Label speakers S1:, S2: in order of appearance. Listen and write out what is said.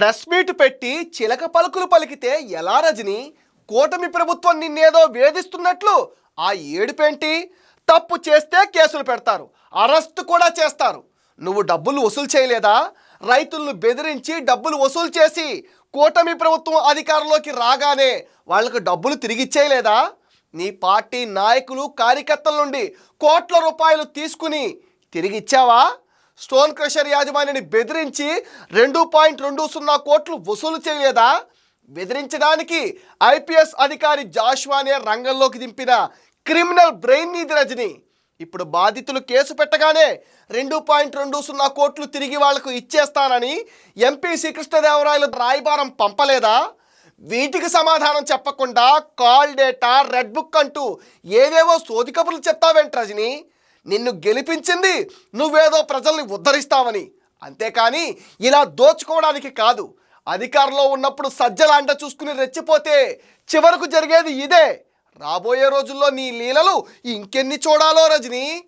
S1: Press meet పెట్టి చిలక పలుకులు పలికితే ఎలా రజని? కూటమి ప్రభుత్వం నిన్నేదో వేధిస్తున్నట్లు. ఆ ఏడుపేంటి? తప్పు చేస్తే కేసులు పెడతారు. అరెస్ట్ కూడా చేస్తారు. నువ్వు డబ్బులు వసూలు చేయలేదా? రైతులను బెదిరించి డబ్బులు వసూలు చేసి కూటమి ప్రభుత్వం అధికారంలోకి రాగానే వాళ్ళకు డబ్బులు తిరిగిచ్చేయలేదా నీ పార్టీ నాయకులు కార్యకర్తల నుండి కోట్ల రూపాయలు తీసుకుని తిరిగి ఇచ్చావా? స్టోన్ క్రషర్ యాజమాన్యాన్ని బెదిరించి రెండు పాయింట్ రెండు సున్నా కోట్లు వసూలు చేయలేదా బెదిరించడానికి ఐపీఎస్ అధికారి జాష్వానే రంగంలోకి దింపిన క్రిమినల్ బ్రెయిన్ నీది రజని. ఇప్పుడు బాధితులు కేసు పెట్టగానే రెండు పాయింట్ రెండు సున్నా కోట్లు తిరిగి వాళ్ళకు ఇచ్చేస్తానని ఎంపీ శ్రీకృష్ణదేవరాయలు రాయబారం పంపలేదా? వీటికి సమాధానం చెప్పకుండా కాల్ డేటా రెడ్ బుక్ అంటూ ఏవేవో సోది కబుర్లు చెప్తావేంటి రజని? నిన్ను గెలిపించింది నువ్వేదో ప్రజల్ని ఉద్ధరిస్తావని. అంతేకాని ఇలా దోచుకోవడానికి కాదు. అధికారంలో ఉన్నప్పుడు సజ్జల చూసుకుని రెచ్చిపోతే చివరకు జరిగేది ఇదే. రాబోయే రోజుల్లో నీ లీలలు ఇంకెన్ని చూడాలో రజనీ?